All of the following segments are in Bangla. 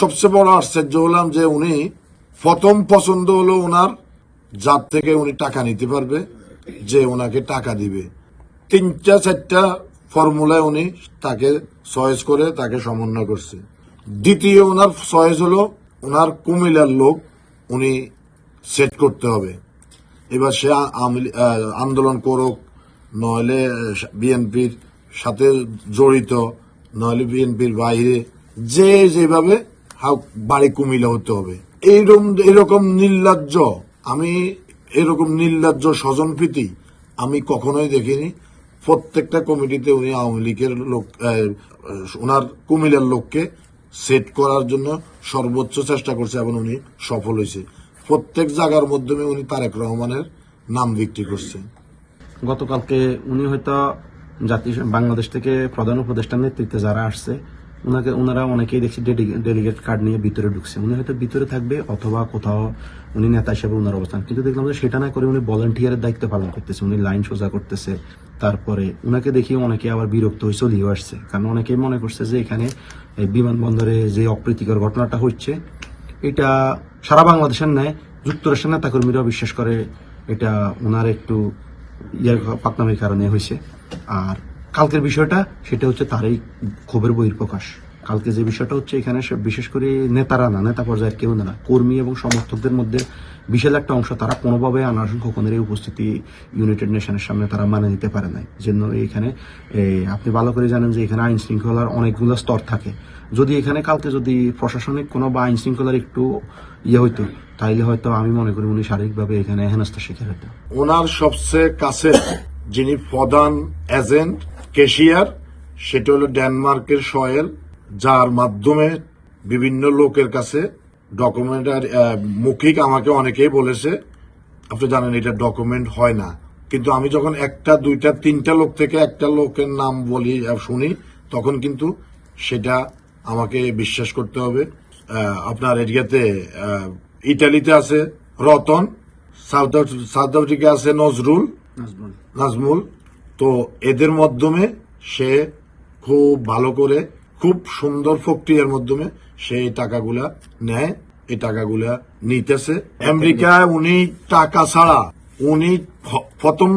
সবচেয়ে বড় আশ্চর্য হলাম যে উনি প্রথম পছন্দ হলো ওনার যার থেকে উনি টাকা নিতে পারবে, যে ওনাকে টাকা দিবে। তিনটা, চারটা ফর্মুলায় উনি তাকে চয়েস করে তাকে সমন্বয় করছে। দ্বিতীয় ওনার চয়েস হলো ওনার কুমিল্লার লোক উনি সেট করতে হবে। এবার সে আন্দোলন করুক, নইলে বিএনপির সাথে জড়িত, নইলে বিএনপির বাইরে, যে যেভাবে বাড়ি কুমিল্লা হতে হবে। এইরকম এরকম নির্লজ্জ, আমি এরকম নির্লজ্জ স্বজনপ্রীতি আমি কখনোই দেখিনি। প্রত্যেকটা কমিটিতে উনি আওয়ামী লীগের লোক ওনার কুমিল্লার লোককে সেট করার জন্য সর্বোচ্চ চেষ্টা করছে এবং উনি সফল হয়েছে। প্রত্যেক জায়গার মাধ্যমে উনি তারেক রহমানের নাম বিক্রি করছে। গতকালকে উনি হয়তো জাতীয় বাংলাদেশ থেকে প্রধান উপদেষ্টার নেতৃত্বে যারা আসছে ওনাকে, ওনারা অনেকেই দেখছি ডেলিগেট কার্ড নিয়ে ভিতরে ঢুকছে। উনি হয়তো ভিতরে থাকবে অথবা কোথাও উনি নেতা হিসেবে ওনার অবস্থান। কিন্তু দেখলাম যে সেটা না করে উনি ভলেন্টিয়ারের দায়িত্ব পালন করতেছে, উনি লাইন সোজা করতেছে। তারপরে উনাকে দেখি অনেকে আবার বিরক্ত হয়ে চলিয়েও আসছে। কারণ অনেকেই মনে করছে যে এখানে বিমানবন্দরে যে অপ্রীতিকর ঘটনাটা হচ্ছে, এটা সারা বাংলাদেশের ন্যায় যুক্তরাষ্ট্রের নেতাকর্মীরাও বিশ্বাস করে এটা ওনার একটু ইয়ার পাকনামির কারণে হয়েছে। আর কালকের বিষয়টা, সেটা হচ্ছে তারই ক্ষোভের বহির্প্রকাশ কালকে যে বিষয়টা হচ্ছে, এখানে বিশেষ করে নেতারা না, নেতা পর্যায়ের কেউ না, কর্মী এবং সমর্থকদের মধ্যে বিশাল একটা অংশ তারা কোনোভাবে আনারসন খোকনের উপস্থিতি ইউনাইটেড নেশনের সামনে তারা মানে নিতে পারে নাই। জন্য এখানে আপনি ভালো করে জানেন যে এখানে আইন শৃঙ্খলার অনেকগুলো স্তর থাকে। যদি এখানে কালকে যদি প্রশাসনিক কোনো বা আইন শৃঙ্খলার একটু ইয়ে হইতো, তাইলে হয়তো আমি মনে করি উনি শারীরিকভাবে এখানে হেনস্থার শিকার হতো ওনার সবচেয়ে কাছে যিনি প্রধান এজেন্ট কেশিয়ার সেটা হলো ডেনমার্কের সয়েল যার মাধ্যমে বিভিন্ন লোকের কাছে ডকুমেন্ট আর মৌখিক আমাকে অনেকেই বলেছে আপনি জানেন এটা ডকুমেন্ট হয় না। কিন্তু আমি যখন একটা দুইটা তিনটা লোক থেকে একটা লোকের নাম বলি শুনি তখন কিন্তু সেটা আমাকে বিশ্বাস করতে হবে। আপনার এরিয়াতে ইটালিতে আছে রতন সাউথ সাউথ আফ্রিকা আছে নজরুল নাজমুল। তো এদের মাধ্যমে সে খুব ভালো করে, খুব সুন্দর প্রক্রিয়ার মাধ্যমে সে টাকাগুলা নেয়, এই টাকাগুলা নিতেছে। আমেরিকায় উনি টাকা ছাড়া, উনি প্রথম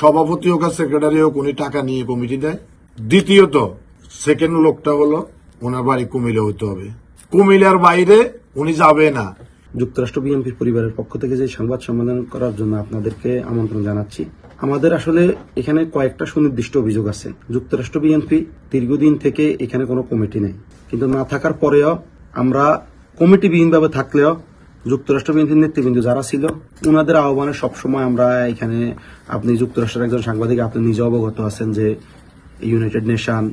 সভাপতি হোক আর সেক্রেটারি হোক, উনি টাকা নিয়ে কমিটি দেয়। দ্বিতীয়ত সেকেন্ড লোকটা হলো ওনার বাড়ি কুমিল্লা হতে হবে। কুমিল্লার বাইরে উনি যাবে না। যুক্তরাষ্ট্র বিএনপির পরিবারের পক্ষ থেকে যে সংবাদ সম্মেলন করার জন্য আপনাদেরকে আমন্ত্রণ জানাচ্ছি আমাদের আসলে এখানে কয়েকটা সুনির্দিষ্ট অভিযোগ আছে। যুক্তরাষ্ট্র বিএনপি দীর্ঘদিন থেকে এখানে কোনো কমিটি নেই। কিন্তু না থাকার পরেও আমরা কমিটিবিহীনভাবে থাকলেও যুক্তরাষ্ট্র বিএনপির নেতৃবৃন্দ যারা ছিল ওনাদের আহ্বানে সবসময় আমরা এখানে আপনি যুক্তরাষ্ট্রের একজন সাংবাদিক, আপনি নিজে অবগত আছেন যে ইউনাইটেড নেশন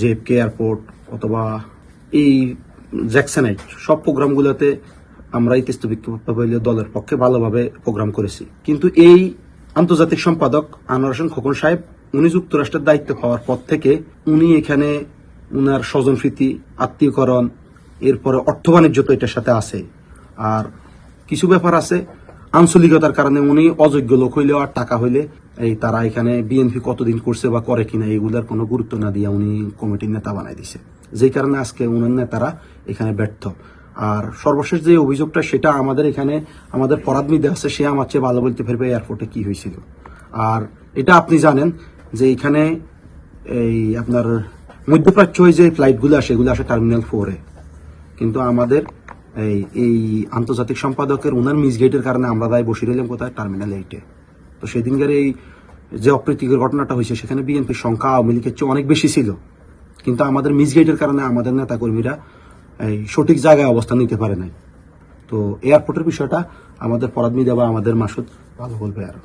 জেএফকে এয়ারপোর্ট অথবা এই জ্যাকসনাইট সব প্রোগ্রামগুলোতে আমরা ইতিস্ত বিক্ষোভ দলের পক্ষে ভালোভাবে প্রোগ্রাম করেছি। কিন্তু এই আন্তর্জাতিক সম্পাদক আনোয়ার হোসেন খোকন সাহেব উনি যুক্তরাষ্ট্রের দায়িত্ব পাওয়ার পর থেকে উনি এখানে উনার স্বজনপ্রীতি আত্মীয়করণ, এরপরে অর্থ বাণিজ্য তো এটার সাথে আছে। আর কিছু ব্যাপার আছে, আঞ্চলিকতার কারণে উনি অযোগ্য লোক হইলেও আর টাকা হইলে এই তারা এখানে বিএনপি কতদিন করছে বা করে কিনা এগুলার কোনো গুরুত্ব না দিয়ে উনি কমিটির নেতা বানাই দিছে। যেই কারণে আজকে উনার নেতারা এখানে ব্যর্থ। আর সর্বশেষ যে অভিযোগটা, সেটা আমাদের এখানে আমাদের পরাদমিদে আছে সে আমার চেয়ে ভালো বলতে পারবে এয়ারপোর্টে কি হয়েছিল। আর এটা আপনি জানেন যে এখানে এই আপনার মধ্যপ্রাচ্য হয়ে যে ফ্লাইটগুলো আসে, এগুলো আসে টার্মিনাল ফোরে কিন্তু আমাদের এই এই আন্তর্জাতিক সম্পাদকের ওনার মিসগেটের কারণে আমরা দায় বসে রইলাম কোথায়? টার্মিনাল এইটে তো সেদিনকার এই যে অপ্রীতিকর ঘটনাটা হয়েছে, সেখানে বিএনপির সংখ্যা আওয়ামী লীগের চেয়ে অনেক বেশি ছিল। কিন্তু আমাদের মিসগেটের কারণে আমাদের নেতাকর্মীরা এই সঠিক জায়গায় অবস্থান নিতে পারে নাই। তো এয়ারপোর্টের বিষয়টা আমাদের পরাদমি দেওয়া আমাদের মাসুদ ভালো বলবে আরও।